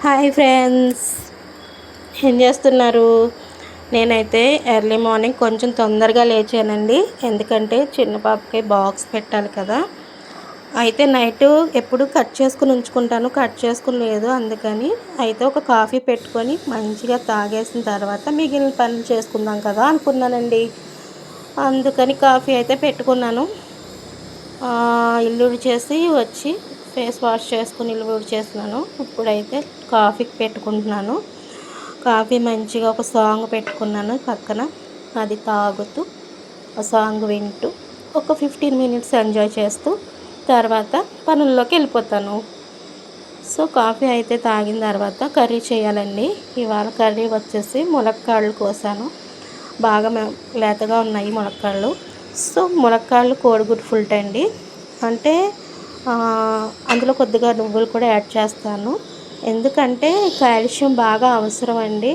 Hi friends. ఏం చేస్తున్నారు? నేనైతే ఎర్లీ మార్నింగ్ కొంచెం తొందరగా లేచానండి. ఎందుకంటే చిన్న పాపకి బాక్స్ పెట్టాలి కదా. అయితే నైట్ ఎప్పుడు కట్ చేసుకుని ఉంచుకుంటాను. కట్ చేసుకుని లేదు అందుకని అయితే ఒక కాఫీ పెట్టుకొని మంచిగా తాగేసిన తర్వాత మిగిలిన పనులు చేసుకుందాం కదా అనుకున్నానండి. అందుకని కాఫీ అయితే పెట్టుకున్నాను. ఇల్లుడు చేసి వచ్చి ఫేస్ వాష్ చేసుకుని ఇల్లు చేస్తున్నాను. ఇప్పుడైతే కాఫీకి పెట్టుకుంటున్నాను. కాఫీ మంచిగా ఒక సాంగ్ పెట్టుకున్నాను పక్కన. అది తాగుతూ ఆ సాంగ్ వింటూ ఒక ఫిఫ్టీన్ మినిట్స్ ఎంజాయ్ చేస్తూ తర్వాత పనుల్లోకి వెళ్ళిపోతాను. సో కాఫీ అయితే తాగిన తర్వాత కర్రీ చేయాలండి. ఇవాళ కర్రీ వచ్చేసి ములక్కాళ్ళు కోసాను. బాగా లేతగా ఉన్నాయి ములక్కాళ్ళు. సో ములక్కాళ్ళు కోడిగుడ్డు ఫుల్ట్ అండి అంటే అందులో కొద్దిగా నువ్వులు కూడా యాడ్ చేస్తాను. ఎందుకంటే కాల్షియం బాగా అవసరం అండి.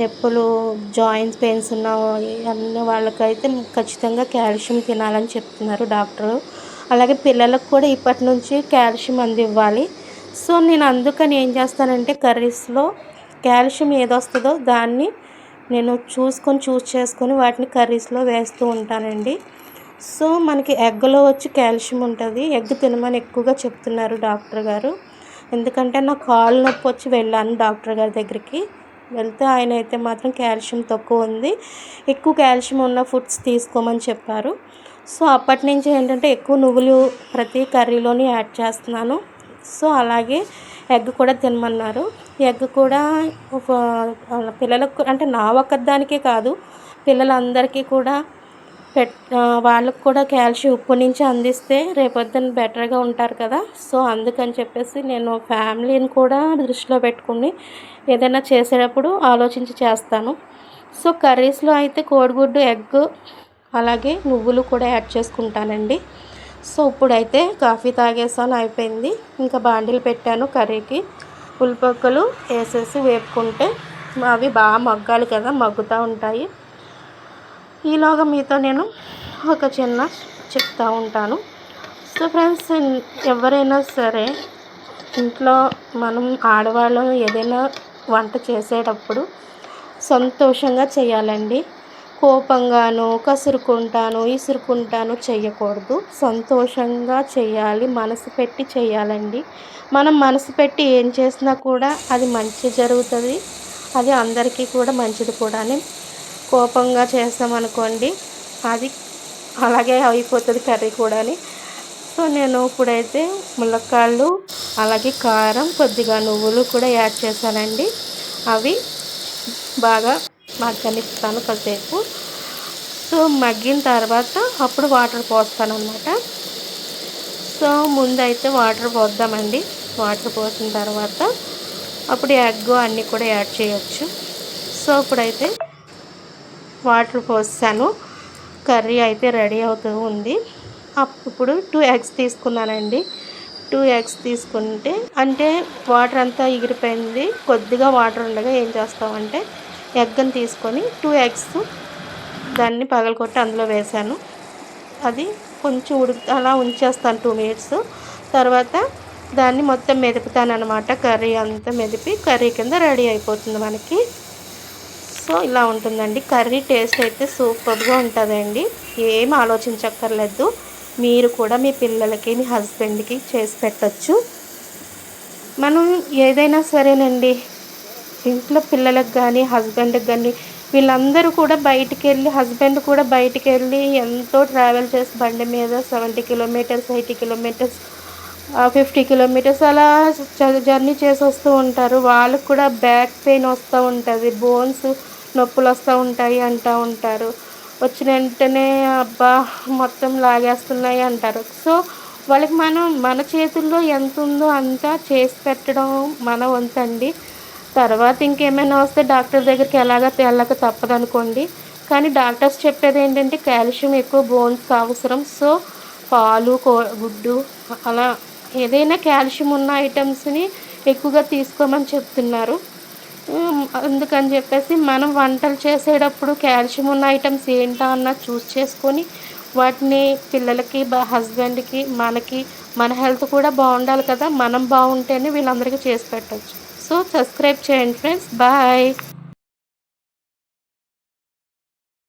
నొప్పులు జాయింట్స్ పెయిన్స్ ఉన్న అన్ని వాళ్ళకైతే ఖచ్చితంగా కాల్షియం తినాలని చెప్తున్నారు డాక్టరు. అలాగే పిల్లలకు కూడా ఇప్పటి నుంచి కాల్షియం అందివ్వాలి. సో నేను అందుకని ఏం చేస్తానంటే కర్రీస్లో కాల్షియం ఏదొస్తుందో దాన్ని నేను చూసుకొని చూస్ చేసుకొని వాటిని కర్రీస్లో వేస్తూ ఉంటానండి. సో మనకి ఎగ్లో వచ్చి కాల్షియం ఉంటుంది. ఎగ్ తినమని ఎక్కువగా చెప్తున్నారు డాక్టర్ గారు. ఎందుకంటే నా కాళ్ళు నొప్పి వచ్చి వెళ్ళాను డాక్టర్ గారి దగ్గరికి. వెళ్తే ఆయన అయితే మాత్రం కాల్షియం తక్కువ ఉంది. ఎక్కువ కాల్షియం ఉన్న ఫుడ్స్ తీసుకోమని చెప్పారు. సో అప్పటి నుంచి ఏంటంటే ఎక్కువ నువ్వులు ప్రతి కర్రీలోని యాడ్ చేస్తున్నాను. సో అలాగే ఎగ్ కూడా తినమన్నారు. ఎగ్ కూడా పిల్లలకు అంటే నా ఒక్కదానికే కాదు పిల్లలందరికీ కూడా పెట్ వాళ్ళకు కూడా కాల్షియం ఉప్పు నుంచి అందిస్తే రేపొద్దున బెటర్గా ఉంటారు కదా. సో అందుకని చెప్పేసి నేను ఫ్యామిలీని కూడా దృష్టిలో పెట్టుకుని ఏదైనా చేసేటప్పుడు ఆలోచించి చేస్తాను. సో కర్రీస్లో అయితే కోడిగుడ్డు ఎగ్ అలాగే నువ్వులు కూడా యాడ్ చేసుకుంటానండి. సో ఇప్పుడైతే కాఫీ తాగేసాను అయిపోయింది. ఇంకా బాండీలు పెట్టాను కర్రీకి. ఉల్లిపక్కలు వేసేసి వేపుకుంటే అవి బాగా మగ్గాలి కదా మగ్గుతూ ఉంటాయి. ఈలోగా మీతో నేను ఒక చిన్న చెప్తూ ఉంటాను. సో ఫ్రెండ్స్ ఎవరైనా సరే ఇంట్లో మనం ఆడవాళ్ళం ఏదైనా వంట చేసేటప్పుడు సంతోషంగా చేయాలండి. కోపంగాను కసురుకుంటాను ఇసురుకుంటాను చేయకూడదు. సంతోషంగా చేయాలి మనసు పెట్టి చేయాలండి. మనం మనసు పెట్టి ఏం చేసినా కూడా అది మంచి జరుగుతుంది. అది అందరికీ కూడా మంచిది కూడా కోపంగా చేస్తామనుకోండి అది అలాగే అయిపోతుంది కర్రీ కూడా సో నేను ఇప్పుడైతే ములక్కాళ్ళు అలాగే కారం కొద్దిగా నువ్వులు కూడా యాడ్ చేశానండి. అవి బాగా మగ్గనిస్తాను కాసేపు. సో మగ్గిన తర్వాత అప్పుడు వాటర్ పోస్తాను అనమాట సో ముందైతే వాటర్ పోద్దామండి. వాటర్ పోసిన తర్వాత అప్పుడు ఎగ్ అన్నీ కూడా యాడ్ చేయొచ్చు. సో ఇప్పుడైతే వాటర్ పోసాను. కర్రీ అయితే రెడీ అవుతూ ఉంది. ఇప్పుడు టూ ఎగ్స్ తీసుకున్నానండి. టూ ఎగ్స్ తీసుకుంటే అంటే వాటర్ అంతా ఎగిరిపోయింది. కొద్దిగా వాటర్ ఉండగా ఏం చేస్తామంటే ఎగ్ని తీసుకొని టూ ఎగ్స్ దాన్ని పగలగొట్టి అందులో వేసాను. అది కొంచెం ఉడికి అలా ఉంచేస్తాను టూ మినిట్స్ తర్వాత దాన్ని మొత్తం మెదుపుతాను అనమాట కర్రీ అంతా మెదిపి కర్రీ కింద రెడీ అయిపోతుంది మనకి. సో ఇలా ఉంటుందండి. కర్రీ టేస్ట్ అయితే సూపర్గా ఉంటుందండి. ఏం ఆలోచించక్కర్లేదు. మీరు కూడా మీ పిల్లలకి మీ హస్బెండ్కి చేసి పెట్టచ్చు. మనం ఏదైనా సరేనండి. ఇంట్లో పిల్లలకు కానీ హస్బెండ్కి కానీ వీళ్ళందరూ కూడా బయటికి వెళ్ళి హస్బెండ్ కూడా బయటికి వెళ్ళి ఎంతో ట్రావెల్ చేసి బండి మీద seventy kilometres eighty kilometres fifty kilometres అలా జర్నీ చేసి వస్తూ ఉంటారు. వాళ్ళకు కూడా బ్యాక్ పెయిన్ వస్తూ ఉంటుంది. బోన్స్ నొప్పులు వస్తూ ఉంటాయి అంటూ ఉంటారు. వచ్చిన వెంటనే అబ్బా మొత్తం లాగేస్తున్నాయి అంటారు. సో వాళ్ళకి మనం మన చేతుల్లో ఎంత ఉందో అంతా చేసి పెట్టడం మన వంతండి. తర్వాత ఇంకేమైనా వస్తే డాక్టర్ దగ్గరికి ఎలాగ తెల్లక తప్పదనుకోండి. కానీ డాక్టర్స్ చెప్పేది ఏంటంటే కాల్షియం ఎక్కువ బోన్స్ అవసరం. సో పాలు గుడ్డు అలా ఏదైనా కాల్షియం ఉన్న ఐటమ్స్ని ఎక్కువగా తీసుకోమని చెప్తున్నారు. అందుకని చెప్పేసి మనం వంటలు చేసేటప్పుడు కాల్షియం ఉన్న ఐటమ్స్ ఏంటా అన్న చూస్ చేసుకొని వాటిని పిల్లలకి హస్బెండ్కి మనకి మన హెల్త్ కూడా బాగుండాలి కదా. మనం బాగుంటేనే వీళ్ళందరికీ చేసి పెట్టచ్చు. సో సబ్స్క్రైబ్ చేయండి ఫ్రెండ్స్. బాయ్.